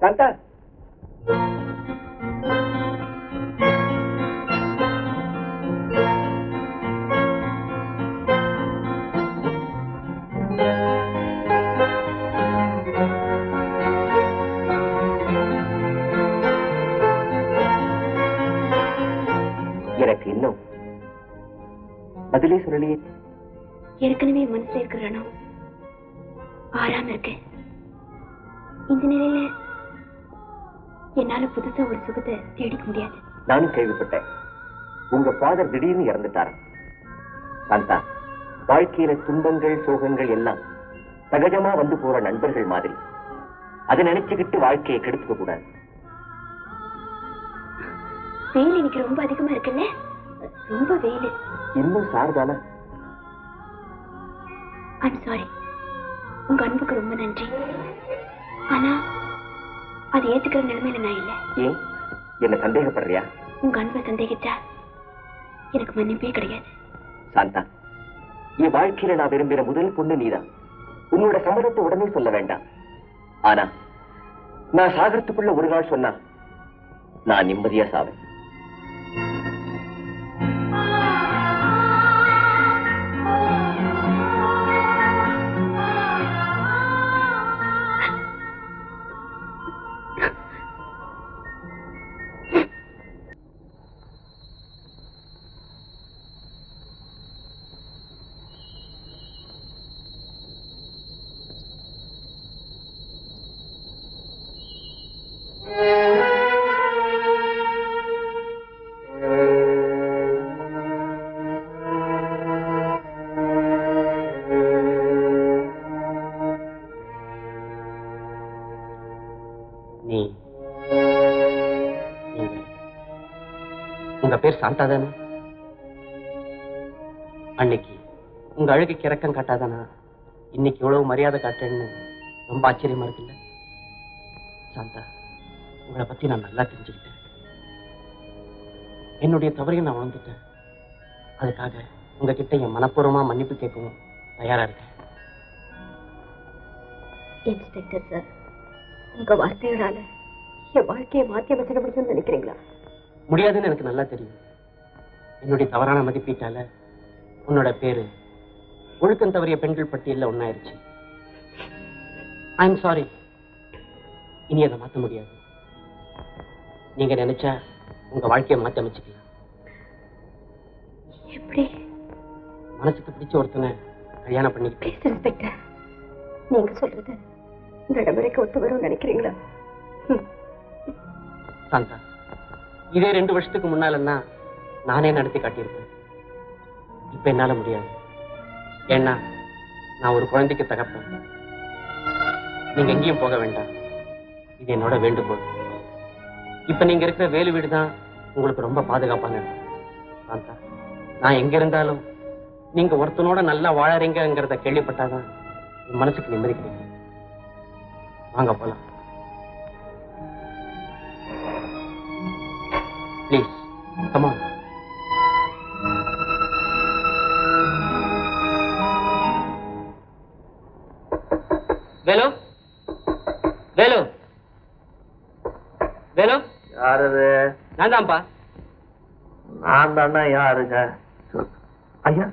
Canta. எனக்கு இன்னும் பதிலே சொல்லலையே ஏற்கனவே மனசுல இருக்கிறானோ ஆறாம இருக்கு இந்த நிலையில என்னால புதுசா ஒரு சுகத்தை தேடிக்க முடியாது. நானும் கேள்விப்பட்டேன். உங்க ஃபாதர் திடீர்னு இறந்துட்டாராம் சாந்தா வாழ்க்கையில துன்பங்கள் சோகங்கள் எல்லாம் சகஜமா வந்து போற நண்பர்கள் மாதிரி. அதை நினைச்சுக்கிட்டு வாழ்க்கையை கெடுத்துக்க கூடாது. வெயில் இன்னைக்கு ரொம்ப அதிகமா இருக்குல்ல? ரொம்ப வெயில். இன்னும் சார்தானா? ஐம் சாரி உங்க அன்புக்கு ரொம்ப நன்றி. ஆனா அதை ஏத்துக்கிற நிலைமையில நான் இல்ல ஏன்? என்ன சந்தேகப்படுறியா? உங்க அன்பை சந்தேகிச்சா? எனக்கு மன்னிப்பே கிடையாது. சாந்தா என் வாழ்க்கையில நான் விரும்பின முதல் பொண்ணு நீதான். உன்னோட சம்மதத்தை உடனே சொல்ல வேண்டாம். ஆனா நான் சாகரத்துக்குள்ள ஒரு நாள் சொன்னா நான் நிம்மதியா சாவேன். பேர் சாந்தா தானே? அன்னைக்கு உங்க அழுகைக்கு இறக்கம் காட்டாதானா? இன்னைக்கு இவ்வளவு மரியாதை காட்டேன்னு ரொம்ப ஆச்சரியமா இருக்குல்ல? சாந்தா உங்களை பத்தி நான் நல்லா தெரிஞ்சுக்கிட்டேன். என்னுடைய தவறையும் நான் உணர்ந்துட்டேன் அதுக்காக உங்ககிட்ட என் மனப்பூர்வமா மன்னிப்பு கேட்கவும் தயாரா இருக்கேன். இன்ஸ்பெக்டர் சார் உங்க வார்த்தைகளால என் வாழ்க்கையை மாத்தி அமைச்சிட முடியும்னு நினைக்கிறீங்களா? முடியாதுன்னு எனக்கு நல்லா தெரியும். என்னுடைய தவறான மதிப்பீட்டால உன்னோட பேரு ஒழுக்கம் தவறிய பெண்கள் பட்டியல்ல ஒன்னாயிருச்சு. ஐம் சாரி இனி அதை மாத்த முடியாது. நீங்க நினைச்சா உங்க வாழ்க்கையை மாத்தி அமைச்சுக்கலாம். எப்படி? மனசுக்கு பிடிச்ச ஒருத்தனை கல்யாணம் பண்ணிக்கிட்டு ப்ளீஸ் இன்ஸ்பெக்டர் நீங்க சொல்றது நடைமுறைக்கு ஒத்து வரும் நினைக்கிறீங்களா. சாந்தா. இதே ரெண்டு வருஷத்துக்கு முன்னாலன்னா நானே நடத்தி காட்டியிருப்பேன். இப்ப என்னால முடியாது. ஏன்னா நான் ஒரு குழந்தைக்கு தகப்பேன். நீங்க எங்கேயும் போக வேண்டாம். இது என்னோட வேண்டுகோள். இப்ப நீங்க இருக்கிற வேலு வீடு தான் உங்களுக்கு ரொம்ப பாதுகாப்பான சாந்தா நான் எங்க இருந்தாலும் நீங்க ஒருத்தனோட நல்லா வாழறீங்கிறத கேள்விப்பட்டாதான் மனசுக்கு நிம்மதி கிடைக்கும். வாங்க போலாம். Please come on Velu? Velu? Velu? யாரது? நான் தான்ப்பா நான் தானே யாருங்க. ஐயா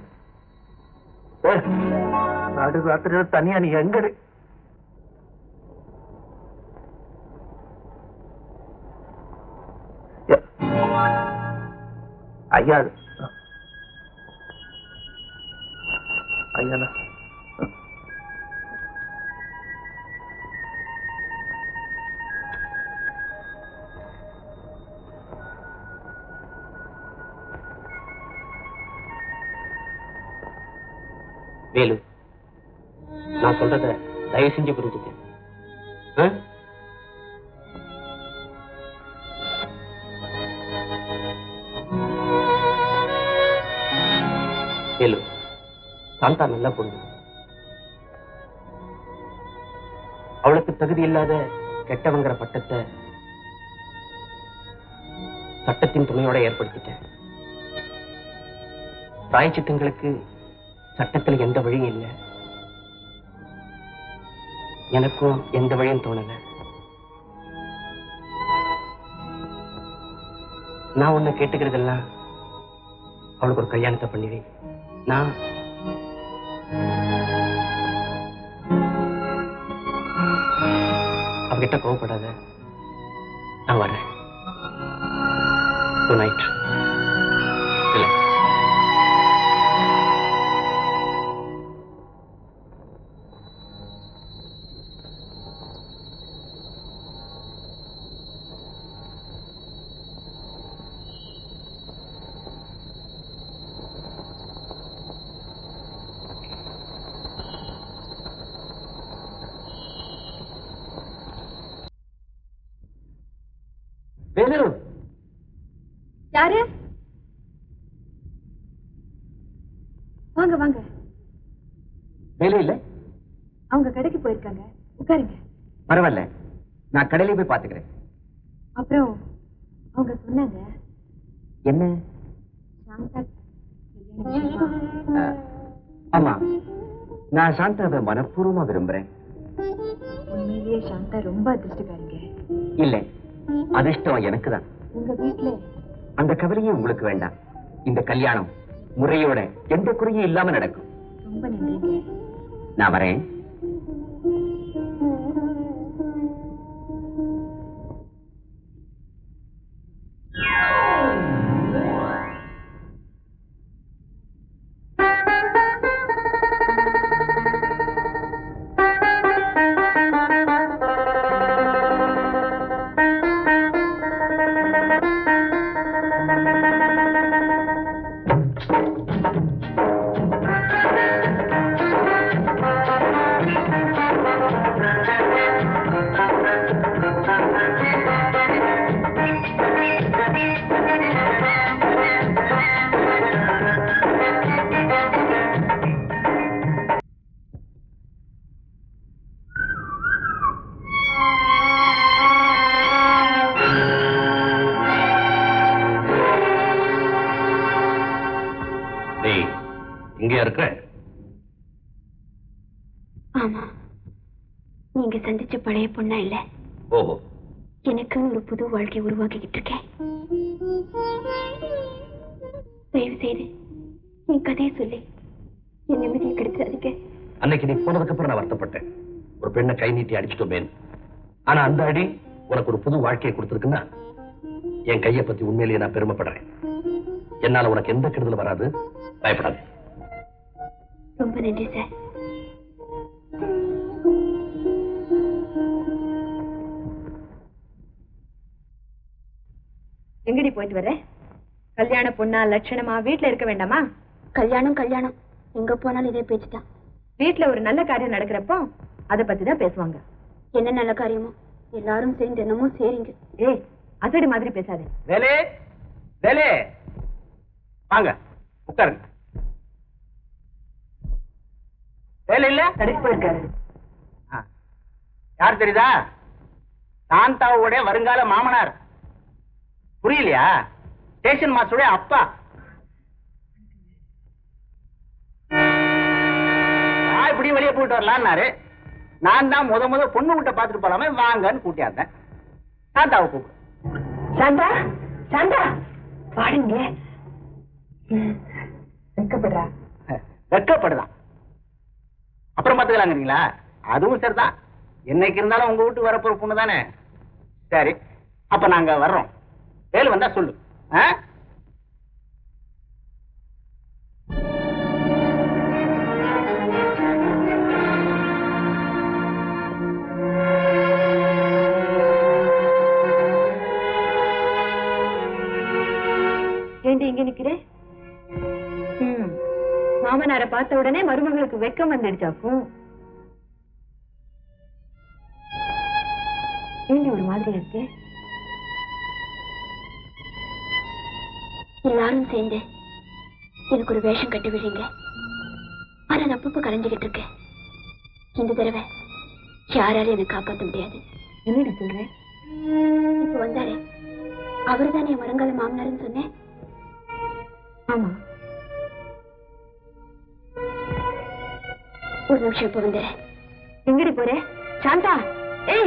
நடு ராத்திரியில தனியா நீ எங்க ஐயா ஐயா ஐயாண்ணா வேலு நான் சொல்றத தயவு செஞ்சு புரிஞ்சுக்க சாந்தா நல்லா பொண்ணு அவளுக்கு தகுதி இல்லாத கெட்டவங்கிற பட்டத்தை சட்டத்தின் துணையோட ஏற்படுத்திட்டேன் பிராயச்சித்தங்களுக்கு சட்டத்தில் எந்த வழியும் இல்லை. எனக்கும் எந்த வழியும் தோணல. நான் உன்னை கேட்டுக்கிறதெல்லாம் அவளுக்கு ஒரு கல்யாணத்தை பண்ணுவேன் நான் அவகிட்ட கோவப்படாத. நான் வரேன் குட் நைட் யாரு? வாங்க வாங்க. வேலை இல்ல? அவங்க கடைக்கு போயிருக்காங்க. உட்காருங்க. பரவாயில்ல. நான் கடையில போய் பாத்துக்கிறேன் அப்புறம் அவங்க சொன்னாங்க என்ன? ஆமா. நான் சாந்தாவை மனப்பூர்வமா விரும்புறேன். உண்மையிலேயே சாந்தா ரொம்ப அதிர்ஷ்டக்காரிங்க. இல்ல. அதிர்ஷ்டம் எனக்கு தான் உங்க வீட்டுல அந்த கவலையே உங்களுக்கு வேண்டாம். இந்த கல்யாணம் முறையோட எந்த குறையும் இல்லாம நடக்கும். நான் வரேன். பழைய பொண்ணா இல்ல? ஓஹோ. எனக்குன்னு ஒரு புது வாழ்க்கை உருவாக்கிக்கிட்டு இருக்கேன். தயவு செய்து என் கதையை சொல்லி. என் நிம்மதியை கெடுத்துறாதீங்க. அன்னைக்கு நீ போனதுக்கு அப்புறம் நான் வருத்தப்பட்டேன். ஒரு பெண்ணை கை நீட்டி அடிச்சுட்டோமேன்னு. ஆனா அந்த அடி உனக்கு ஒரு புது வாழ்க்கையை கொடுத்துருக்குன்னா என் கையை பத்தி உண்மையிலேயே நான் பெருமைப்படுறேன். என்னால உனக்கு எந்த கெடுதலும் வராது. பயப்படாது. ரொம்ப நன்றி சார். போயிட்டு வர கல்யாண பொண்ணா லட்சணமா? வீட்ல இருக்க வேண்டாமா? கல்யாணம் கல்யாணம். எங்க போனாலும் இதே பேச்சு தான் வீட்ல ஒரு நல்ல காரியம் நடக்கிறப்போ அத பத்தி தான் பேசுவாங்க. என்ன நல்ல காரியமோ? எல்லாரும் சேர்ந்து என்னமோ சேரிங்க. ஏய் அசடி மாதிரி பேசாதே. வேலே வேலே. வாங்க உட்காருங்க. வேலை இல்ல? கடைக்கு போயிருக்காரு. யார் தெரியுதா? சாந்தாவுடைய வருங்கால மாமனார். புரியலையா? ஸ்டேஷன் மாஸ்டருடைய அப்பா. நான் இப்படி வெளியே போயிட்டு வரலான்னாரு. நான் தான் முத முத பொண்ணு விட்ட பார்த்துட்டு போலாமே வாங்கன்னு கூட்டியாந்தேன் சாந்தாவை கூப்பிடு. சாந்தா சாந்தா பாடுங்க வெக்கப்படுறா வெக்கப்படுதான் அப்புறம் பாத்துக்கலாங்கிறீங்களா அதுவும் சரிதான். என்னைக்கு இருந்தாலும் உங்க வீட்டுக்கு வரப்போற பொண்ணு தானே சரி அப்ப நாங்க வர்றோம். வேலு வந்தா சொல்லு? ஏண்டி இங்க நிக்கிற? ம், மாமனாரை பார்த்த உடனே மருமகளுக்கு வெக்கம் வந்துடுச்சாக்கும் ஏண்டி ஒரு மாதிரி இருக்கு? எல்லாரும் சேர்ந்து எனக்கு ஒரு வேஷம் கட்டி விடுறீங்க. ஆனா நான் அப்பப்ப கரைஞ்சுக்கிட்டு இருக்கேன். இந்த தடவை யாராலையும் என்னை காப்பாற்ற முடியாது. என்னடி சொல்றேன் இப்ப வந்தாரே. அவர்தான் என் வருங்கால மாமனார்னு சொன்னேன். ஆமா. ஒரு நிமிஷம் இப்ப வந்துடுறேன். எங்கடி போற? சாந்தா! ஏய்!